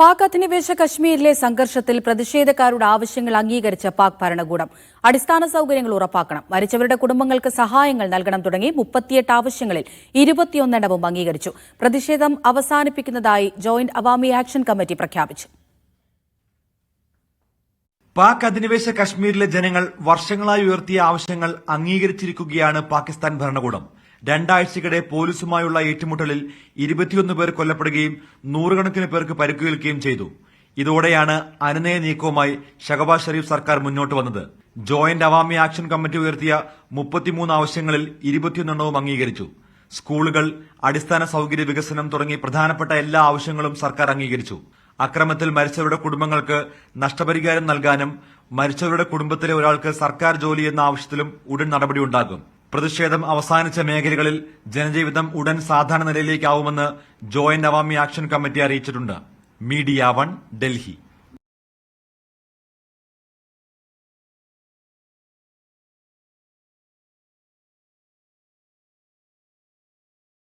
പാക് അധിനിവേശ കശ്മീരിലെ സംഘർഷത്തിൽ പ്രതിഷേധക്കാരുടെ ആവശ്യങ്ങൾ അംഗീകരിച്ച പാക് ഭരണകൂടം അടിസ്ഥാന സൌകര്യങ്ങൾ ഉറപ്പാക്കണം. മരിച്ചവരുടെ കുടുംബങ്ങൾക്ക് സഹായങ്ങൾ നൽകണം തുടങ്ങി മുപ്പത്തിയെട്ട് ആവശ്യങ്ങളിൽ ഇരുപത്തിയൊന്നെണ്ണവും അംഗീകരിച്ചു. പ്രതിഷേധം അവസാനിപ്പിക്കുന്നതായി ജോയിന്റ് അവാമി ആക്ഷൻ കമ്മിറ്റി പ്രഖ്യാപിച്ചു. പാക് അധിനിവേശ കശ്മീരിലെ ജനങ്ങൾ വർഷങ്ങളായി ഉയർത്തിയ ആവശ്യങ്ങൾ അംഗീകരിച്ചിരിക്കുകയാണ് പാകിസ്ഥാൻ ഭരണകൂടം. രണ്ടാഴ്ചക്കിടെ പോലീസുമായുള്ള ഏറ്റുമുട്ടലിൽ ഇരുപത്തിയൊന്ന് പേർ കൊല്ലപ്പെടുകയും നൂറുകണക്കിന് പേർക്ക് പരിക്കേൽക്കുകയും ചെയ്തു. ഇതോടെയാണ് അനുനയ നീക്കവുമായി ഷഹബാസ് ഷെരീഫ് സർക്കാർ മുന്നോട്ട് വന്നത്. ജോയിന്റ് അവാമി ആക്ഷൻ കമ്മിറ്റി ഉയർത്തിയ മുപ്പത്തിമൂന്ന് ആവശ്യങ്ങളിൽ ഇരുപത്തിയൊന്നെണ്ണവും അംഗീകരിച്ചു. സ്കൂളുകൾ അടിസ്ഥാന സൌകര്യ വികസനം തുടങ്ങി പ്രധാനപ്പെട്ട എല്ലാ ആവശ്യങ്ങളും സർക്കാർ അംഗീകരിച്ചു. അക്രമത്തിൽ മരിച്ചവരുടെ കുടുംബങ്ങൾക്ക് നഷ്ടപരിഹാരം നൽകാനും മരിച്ചവരുടെ കുടുംബത്തിലെ ഒരാൾക്ക് സർക്കാർ ജോലി എന്ന ആവശ്യത്തിലും ഉടൻ നടപടിയുണ്ടാകും. പ്രതിഷേധം അവസാനിച്ച മേഖലകളിൽ ജനജീവിതം ഉടൻ സാധാരണ നിലയിലേക്കാവുമെന്ന് ജോയിന്റ് അവാമി ആക്ഷൻ കമ്മിറ്റി അറിയിച്ചിട്ടുണ്ട്. Media one Delhi.